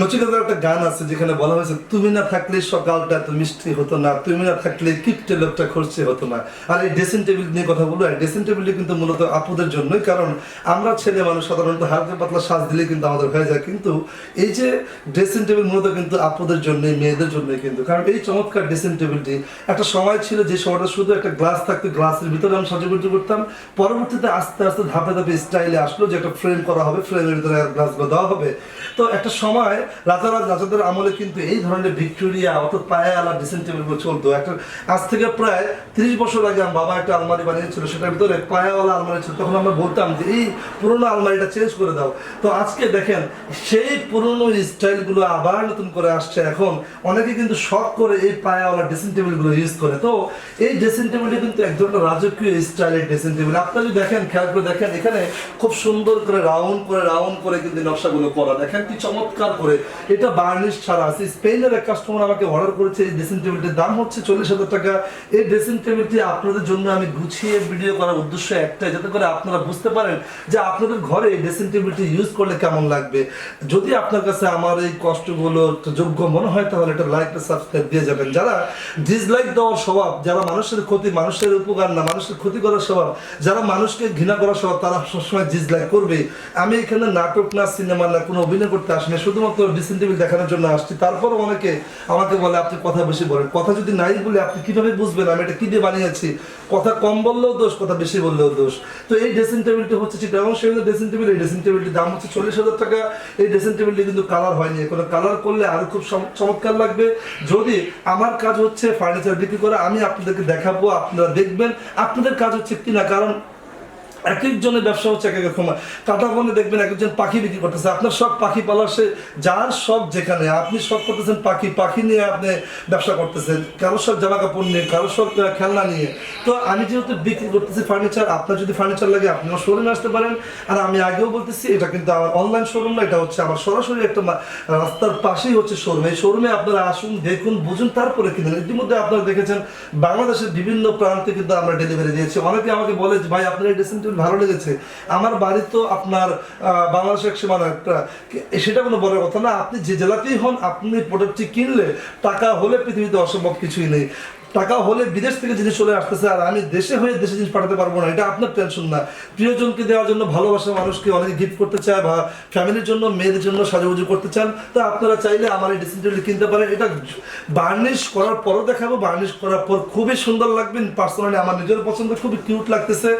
নচিকেতার একটা গান আছে যেখানে বলা হয়েছে, তুমি না থাকলে সকালটা এত মিষ্টি হতো না, তুমি না থাকলে কিপটে লোকটা খরচে হতো না। আর এই ড্রেসিং টেবিল নিয়ে কথা বলব আর ড্রেসিং টেবিল কিন্তু মূলত আপুদের জন্যই, কারণ আমরা ছেলে মানুষ সাধারণত হালকা পাতলা সাজ দিলে কিন্তু আমাদের হয়ে যায়, কিন্তু এই যে ড্রেসিং টেবিল মূলত কিন্তু আপুদের জন্যই, মেয়েদের জন্যই কিন্তু। কারণ এই চমৎকার ড্রেসিং টেবিলটি একটা সময় ছিল যে সময়টা শুধু একটা গ্লাস থাকতো গ্লাসের ভিতরে আমি সাজুগুজু করতাম, পরবর্তীতে আস্তে আস্তে ধাপে ধাপে স্টাইলে আসলো যে একটা ফ্রেম করা হবে ফ্রেমের ভিতরে গ্লাসগুলো দেওয়া হবে। তো একটা সময় রাজারাজ রাজাদের আমলে কিন্তু এই ধরনের ভিক্টোরিয়া ড্রেসিং টেবিলগুলো চলতো। একটা আজ থেকে প্রায় বছর আগে আমার বাবা একটা আলমারি বানিয়েছিল, সেটার ভিতরে পায়াওয়ালা আলমারি ছিল। তখন আমরা বলতাম যে, এই পুরোনো আলমারিটা চেঞ্জ করে দাও। তো আজকে দেখেন, সেই পুরোনো স্টাইলগুলো আবার নতুন করে আসছে। এখন অনেকে কিন্তু শখ করে এই পায়াওয়ালা ড্রেসিং টেবিলগুলো ইউজ করে। তো এই ড্রেসিং টেবিলটি কিন্তু এক ধরনের রাজকীয় স্টাইলের ড্রেসিং টেবিল আপনারা যদি দেখেন, খেয়াল করে দেখেন, এখানে খুব সুন্দর করে রাউন্ড করে রাউন্ড করে কিন্তু নকশাগুলো করা। দেখেন কি চমৎকার করে। এটা বার্নিশ ছাড়া আছে। স্পেনের এক কাস্টমার আমাকে অর্ডার করেছে, এই ড্রেসিং টেবিলটির দাম হচ্ছে চল্লিশ হাজার টাকা। এই ড্রেসিং টেবিলটি আপনাদের জন্য আমি গুছিয়ে ভিডিও করার উদ্দেশ্য একটাই, যাতে করে আপনারা বুঝতে পারেন যে আপনাদের ঘরে এই ড্রেসিং টেবিলটি ইউজ করলে কেমন লাগবে। যদি আপনার কাছে আমার এই কষ্টগুলো যোগ্য মনে হয়, তাহলে এটা লাইক সাবস্ক্রাইব দিয়ে যাবেন। যারা ডিসলাইক দেওয়ার স্বভাব, যারা মানুষের ক্ষতি, মানুষের উপকার না, মানুষের ক্ষতি করার স্বভাব, যারা মানুষকে ঘৃণা করার স্বভাব, তারা সবসময় ডিসলাইক করবে। আমি এখানে নাটক না, সিনেমা না, কোনো অভিনয় করতে আসিনি শুধুমাত্র ড্রেসিং টেবিল দেখানোর জন্য আসছি। তারপর অনেকে আমাকে বলে, আপনি কথা বেশি বলেন। কথা যদি নাই বলে আপনি কীভাবে বুঝবেন? আমি এটা কি দিয়ে বানিয়েছি? কথা কম বললেও দোষ, কথা বেশি বললেও দোষ। তো এই ড্রেসিং টেবিলটি হচ্ছে এবং সেই ড্রেসিং টেবিল এই ড্রেসিং টেবিলটির দাম হচ্ছে চল্লিশ হাজার টাকা। এই ড্রেসিং টেবিলটি কিন্তু কালার হয়নি। কোনো কালার করলে আরও খুব চমৎকার লাগবে। যদি আমার কাজ হচ্ছে ফার্নিচার বিক্রি করা, আমি আপনাদেরকে দেখাবো, আপনারা দেখবেন। আপনাদের কাজ হচ্ছে কিনা? কারণ এক একজনের ব্যবসা হচ্ছে এক এক রকম কাটা বনে দেখবেন এক একজন পাখি বিক্রি করতেছে। আপনার সব পাখি পালার সে যার সব যেখানে, আপনি সব করতেছেন পাখি পাখি নিয়ে আপনি ব্যবসা করতেছেন। কারোর সব জামা কাপড় নিয়ে, কারোর সব খেলনা নিয়ে। তো আমি যেহেতু বিক্রি করতেছি ফার্নিচার আপনার যদি ফার্নিচার লাগে আপনি আমার শোরুমে আসতে পারেন। আর আমি আগেও বলতেছি, এটা কিন্তু আমার অনলাইন শোরুম না, এটা হচ্ছে আমার সরাসরি একটা রাস্তার পাশেই হচ্ছে শোরুম এই শোরুমে আপনারা আসুন, দেখুন, বুঝুন, তারপরে কিনুন ইতিমধ্যে আপনারা দেখেছেন, বাংলাদেশের বিভিন্ন প্রান্তে কিন্তু আমরা ডেলিভারি দিয়েছি। অনেকে আমাকে বলে ভাই, আপনার এই ড্রেসিং ভালো লেগেছে। আমার বাড়ি তো আপনার বাংলাদেশের এক সীমানা একটা। সেটা কোনো বড় কথা না। আপনি যে জেলাতেই হন, আপনি প্রোডাক্টটি কিনলে টাকা হলে পৃথিবীতে অসম্ভব কিছুই নেই। টাকা হলে বিদেশ থেকে জিনিস চলে আসতেছে আর আমি দেশে হয়ে দেশে জিনিস পাঠাতে পারব না, এটা আপনার টেনশন না। প্রিয়জনকে দেওয়ার জন্য ভালোবাসা মানুষকে অনেকে গিফট করতে চায় বা ফ্যামিলির জন্য, মেয়েদের জন্য সাজুগুজু করতে চান, তো আপনারা চাইলে আমার এই ড্রেসিং টেবিল কিনতে পারেন। এটা বার্নিশ করার পরও দেখাবো বার্নিশ করার পর খুবই সুন্দর লাগবে। পার্সোনালি আমার নিজের পছন্দ, খুবই কিউট লাগতেছে।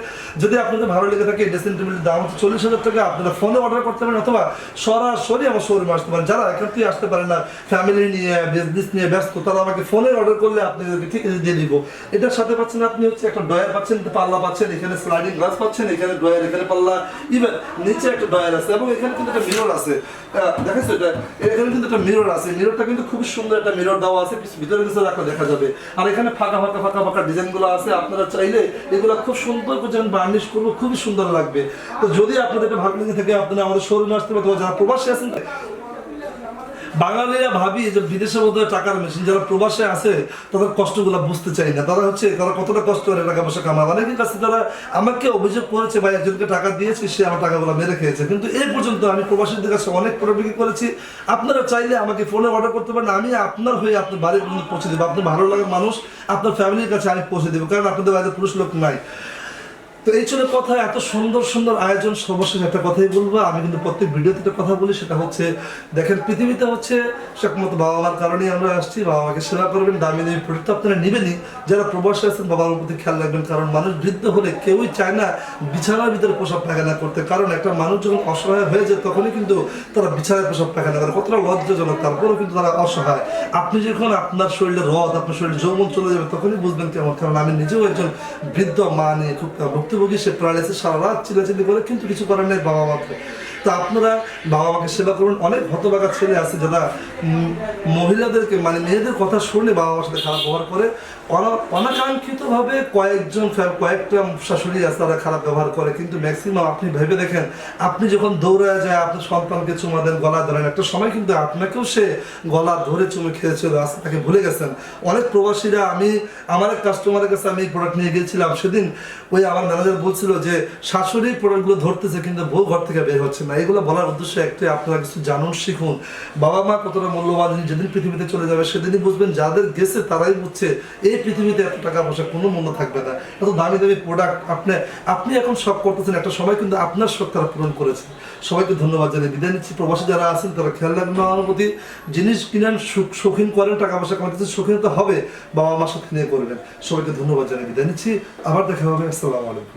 যদি আপনাদের ভালো লেগে থাকে, এই ড্রেসিং টেবিলের দাম হচ্ছে চল্লিশ হাজার টাকা। আপনারা ফোনে অর্ডার করতে পারেন অথবা সরাসরি আমার শোরুমে আসতে পারেন। যারা এখান থেকে আসতে পারেন না ফ্যামিলি নিয়ে বিজনেস নিয়ে ব্যস্ত, তারা আমাকে ফোনে অর্ডার করলে আপনাদেরকে ঠিক দিয়ে দিব। এটার সাথে পাচ্ছেন আপনি হচ্ছে একটা ডয়ার পাচ্ছেন পাল্লা পাচ্ছেন, এখানে স্লাইডিং গ্লাস পাচ্ছেন, এখানে ডয়ার এখানে পাল্লা ইভেন নিচে একটা ডয়ার আছে এবং এখানে কিন্তু একটা মিরর আছে। দেখেছ এটা? এখানে কিন্তু একটা মিরর আছে। মিররটা কিন্তু খুব সুন্দর একটা মিরর দেওয়া আছে। ভিতরে কিছু রাখা দেখা যাবে। আর এখানে ফাঁকা ফাঁকা ফাঁকা ফাঁকা ডিজাইনগুলো আছে। আপনারা চাইলে এগুলো খুব সুন্দর করে বার্নিশ করব, খুবই সুন্দর লাগবে। তো যদি আপনাদের এটা ভালো লেগে থাকে, আপনারা আমাদের শোরুমে আসতে পারেন। যারা প্রবাসী আছেন বাঙালিরা ভাবি যে বিদেশের মধ্যে টাকার মেশিন যারা প্রবাসে আছে, তাদের কষ্টগুলো বুঝতে চাই না। তারা হচ্ছে, তারা কতটা কষ্ট করে টাকা পয়সা কামায়। অনেকের কাছে তারা আমাকে অভিযোগ করেছে, ভাই, একজনকে টাকা দিয়েছি, সে আমার টাকাগুলো মেরে খেয়েছে। কিন্তু এই পর্যন্ত আমি প্রবাসীদের কাছে অনেক প্রোডাক্ট করেছি। আপনারা চাইলে আমাকে ফোনে অর্ডার করতে পারেন। আমি আপনার হয়ে আপনার বাড়ির পৌঁছে দেবো। আপনার ভালো লাগার মানুষ, আপনার ফ্যামিলির কাছে আমি পৌঁছে দেবো। কারণ আপনাদের বাড়িতে পুরুষ লোক নাই। তো এই ছিল কথা, এত সুন্দর সুন্দর আয়োজন, সর্বশেষ একটা কথাই বলব। আমি কিন্তু প্রত্যেক ভিডিওতে একটা কথা বলি, সেটা হচ্ছে, দেখেন, পৃথিবীতে হচ্ছে সেরকম বাবা মার কারণেই আমরা আসছি বাবা মাকে সেবা করবেন, দামি দামি প্রোডাক্ট আপনারা নেবেনই। যারা প্রবাসে আছেন বাবা মার প্রতি খেয়াল রাখবেন, কারণ মানুষ বৃদ্ধ হলে কেউই চায় না বিছানার ভিতরে পোশাক পায়খানা করতে। কারণ একটা মানুষ যখন অসহায় হয়ে যায়, তখনই কিন্তু তারা বিছানায় পোশাক পায়খানা করে। কতটা লজ্জাজনক, তারপরেও কিন্তু তারা অসহায়। আপনি যখন আপনার শরীরে রদ আপনার শরীরে যৌবন চলে যাবে, তখনই বুঝবেন কেমন। কারণ আমি নিজেও একজন বৃদ্ধ মা নিয়ে খুব ভুক্তভোগী, সে প্যারালাইসিস সারা রাত চিলাচিলি করে, কিন্তু কিছু করার নেই বাবা মাকে তো আপনারা বাবা মাকে সেবা করুন। অনেক হতবাগা ছেলে আছে যারা মহিলাদেরকে মানে মেয়েদের কথা শুনে বাবা মার সাথে খারাপ ব্যবহার করে। অনা- অনাকাঙ্ক্ষিতভাবে কয়েকজন কয়েকটা শাশুড়ি আছে, তারা খারাপ ব্যবহার করে। কিন্তু ম্যাক্সিমাম আপনি ভেবে দেখেন, আপনি যখন দৌড়ায় যায়, আপনার সন্তানকে চুমা দেন, গলা ধরেন। একটা সময় কিন্তু আপনাকেও সে গলা ধরে চুমে খেয়েছিল আজকে তাকে ভুলে গেছেন। অনেক প্রবাসীরা, আমি, আমার এক কাস্টমারের কাছে আমি প্রোডাক্ট নিয়ে গিয়েছিলাম। সেদিন ওই আমার যারা বলছিল যে শাশুড়ি প্রোডাক্টগুলো ধরতেছে কিন্তু বউ ঘর থেকে বের হচ্ছে না। এগুলো বলার উদ্দেশ্য একটাই, আপনারা কিছু জানুন, শিখুন। বাবা মা কতটা মূল্যবান যেদিন পৃথিবীতে চলে যাবে সেদিনই বুঝবেন, যাদের গেছে তারাই বুঝছে এই পৃথিবীতে এত টাকা পয়সা, কোনো মূল্য থাকবে না। এত দামি দামি প্রোডাক্ট আপনি আপনি এখন সব করতেছেন, একটা সময় কিন্তু আপনার শখ তারা পূরণ করেছে। সবাইকে ধন্যবাদ জানিয়ে বিদায় নিচ্ছি। প্রবাসী যারা আছেন, তারা খেয়াল রাখবেন আমার প্রতি, জিনিস কিনেন শৌখিন করেন, টাকা পয়সা কামাতেছেন শৌখিন তো হবে, বাবা মার সাথে নিয়ে করবেন সবাইকে ধন্যবাদ জানিয়ে বিদায় নিচ্ছি। আবার দেখা হবে, আসসালামু আলাইকুম।